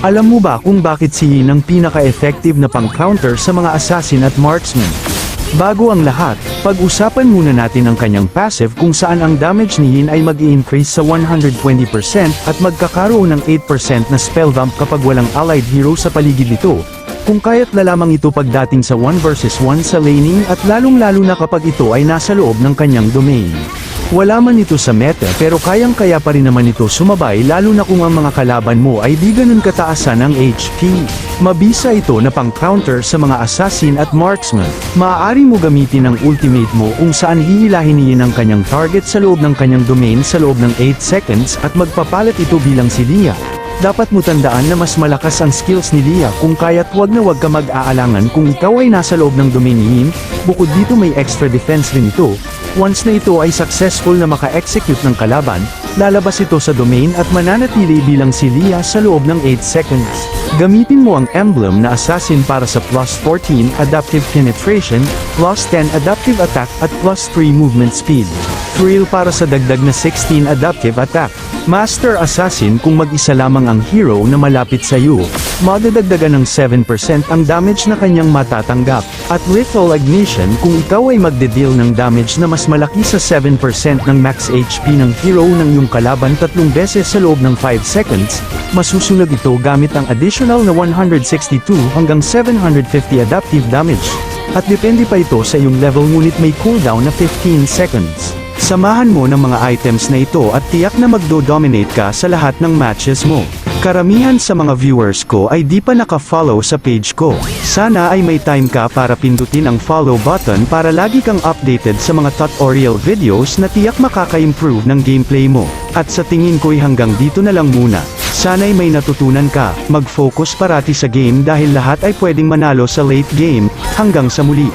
Alam mo ba kung bakit si Yin ang pinaka-effective na pang-counter sa mga assassin at marksman? Bago ang lahat, pag-usapan muna natin ang kanyang passive kung saan ang damage ni Yin ay mag increase sa 120% at magkakaroon ng 8% na spell bump kapag walang allied hero sa paligid nito. Kung kaya't lalamang ito pagdating sa 1 versus 1 sa laning at lalong-lalo na kapag ito ay nasa loob ng kanyang domain. Wala man ito sa meta pero kayang-kaya pa rin naman ito sumabay lalo na kung ang mga kalaban mo ay di ganun kataasan ang HP. Mabisa ito na pang-counter sa mga assassin at marksman. Maaari mo gamitin ang ultimate mo kung saan hihilahin niya ang kanyang target sa loob ng kanyang domain sa loob ng 8 seconds at magpapalit ito bilang si Lia. Dapat mo tandaan na mas malakas ang skills ni Lia kung kaya't wag na wag ka mag-aalangan kung ikaw ay nasa loob ng domain bukod dito may extra defense rin ito. Once na ito ay successful na maka-execute ng kalaban, lalabas ito sa domain at mananatili bilang si Lia sa loob ng 8 seconds. Gamitin mo ang emblem na assassin para sa plus 14 adaptive penetration, plus 10 adaptive attack at plus 3 movement speed. Thrill para sa dagdag na 16 adaptive attack. Master Assassin kung mag-isa lamang ang hero na malapit sa iyo, madadagdagan ng 7% ang damage na kanyang matatanggap. At Lethal Ignition kung ikaw ay magde-deal ng damage na mas malaki sa 7% ng max HP ng hero ng iyong kalaban tatlong beses sa loob ng 5 seconds, masusunod ito gamit ang additional na 162 hanggang 750 adaptive damage. At depende pa ito sa iyong level ngunit may cooldown na 15 seconds. Samahan mo ng mga items na ito at tiyak na magdo-dominate ka sa lahat ng matches mo. Karamihan sa mga viewers ko ay di pa naka-follow sa page ko. Sana ay may time ka para pindutin ang follow button para lagi kang updated sa mga tutorial videos na tiyak makaka-improve ng gameplay mo. At sa tingin ko'y hanggang dito na lang muna. Sana'y may natutunan ka, mag-focus parati sa game dahil lahat ay pwedeng manalo sa late game, hanggang sa muli.